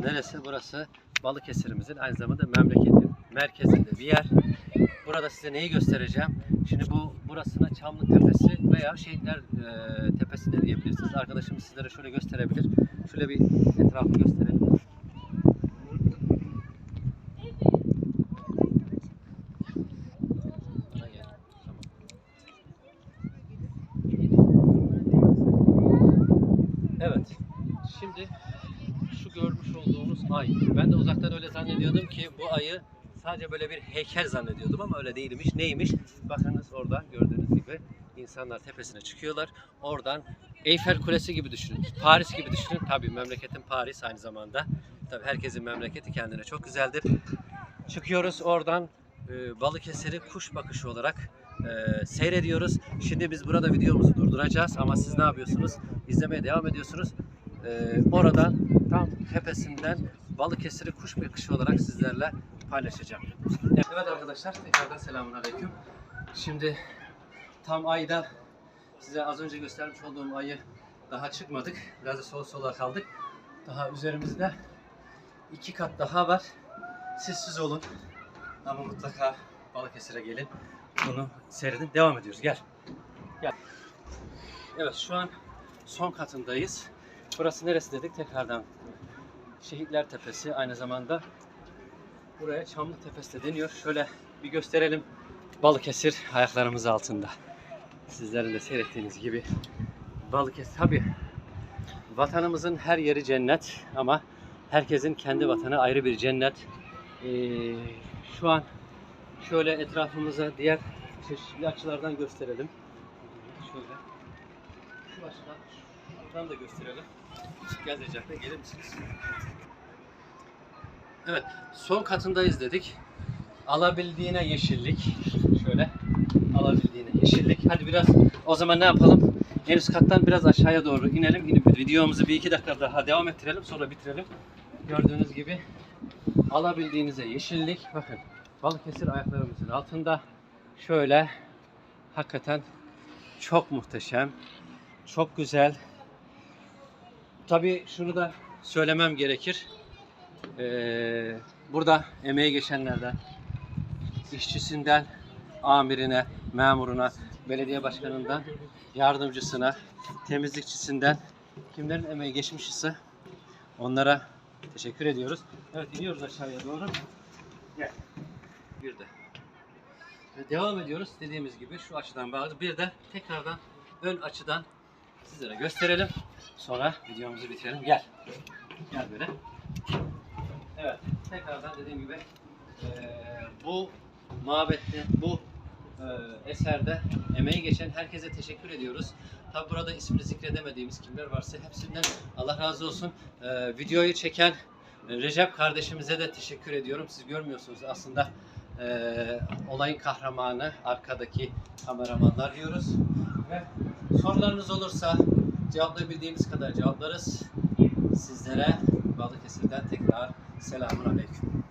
Neresi? Burası Balıkesir'imizin aynı zamanda memleketin merkezinde bir yer. Burada size neyi göstereceğim? Şimdi bu burasına Çamlı Tepesi veya Şehitler e, Tepesi de diyebilirsiniz. Arkadaşım sizlere şöyle gösterebilir. Şöyle bir etrafı gösterelim. Evet. Şimdi şu görmüş olduğumuz ay. Ben de uzaktan öyle zannediyordum ki bu ayı sadece böyle bir heykel zannediyordum ama öyle değilmiş. Neymiş? Bakınız orada gördüğünüz gibi insanlar tepesine çıkıyorlar. Oradan Eyfel Kulesi gibi düşünün. Paris gibi düşünün. Tabii memleketin Paris aynı zamanda. Tabii herkesin memleketi kendine çok güzeldir. Çıkıyoruz oradan e, Balıkesir'i kuş bakışı olarak e, seyrediyoruz. Şimdi biz burada videomuzu durduracağız ama siz ne yapıyorsunuz? İzlemeye devam ediyorsunuz. E, oradan tam tepesinden Balıkesir'i kuş bakışı olarak sizlerle paylaşacağım. Evet arkadaşlar tekrardan selamun aleyküm. Şimdi tam ayda size az önce göstermiş olduğum ayı daha çıkmadık. Biraz da sol sola kaldık. Daha üzerimizde iki kat daha var. Siz siz olun. Ama mutlaka Balıkesir'e gelin. Bunu seyredin. Devam ediyoruz. Gel. Gel. Evet şu an son katındayız. Burası neresi dedik? Tekrardan Şehitler Tepesi. Aynı zamanda buraya Çamlı Tepesi de deniyor. Şöyle bir gösterelim. Balıkesir ayaklarımız altında. Sizlerin de seyrettiğiniz gibi Balıkesir tabi vatanımızın her yeri cennet ama herkesin kendi vatanı ayrı bir cennet. Ee, şu an şöyle etrafımıza diğer çeşitli açılardan gösterelim. Şöyle. Şu açıdan, şuradan da gösterelim. Gel Recep Bey, gelir misiniz? Evet, son katındayız dedik. Alabildiğine yeşillik. Şöyle. Alabildiğine yeşillik. Hadi biraz o zaman ne yapalım? En üst kattan biraz aşağıya doğru inelim. İnip videomuzu bir iki dakika daha devam ettirelim. Sonra bitirelim. Gördüğünüz gibi alabildiğinize yeşillik. Bakın Balıkesir ayaklarımızın altında. Şöyle hakikaten çok muhteşem. Çok güzel. Tabii şunu da söylemem gerekir. Ee, burada emeği geçenlerden, işçisinden, amirine, memuruna, belediye başkanından, yardımcısına, temizlikçisinden kimlerin emeği geçmiş ise onlara teşekkür ediyoruz. Evet iniyoruz aşağıya doğru. Gel. Bir de. Devam ediyoruz dediğimiz gibi şu açıdan bağlı. Bir de tekrardan ön açıdan sizlere gösterelim. Sonra videomuzu bitirelim. Gel. Gel böyle. Evet. Tekrardan dediğim gibi eee, bu mabette, bu eee, eserde emeği geçen herkese teşekkür ediyoruz. Tabi burada ismini zikredemediğimiz kimler varsa hepsinden Allah razı olsun. Eee, videoyu çeken e, Recep kardeşimize de teşekkür ediyorum. Siz görmüyorsunuz aslında eee, olayın kahramanı arkadaki kameramanlar diyoruz. Ve sorularınız olursa cevaplayabildiğimiz kadar cevaplarız. Sizlere Balıkesir'den tekrar selamun aleyküm.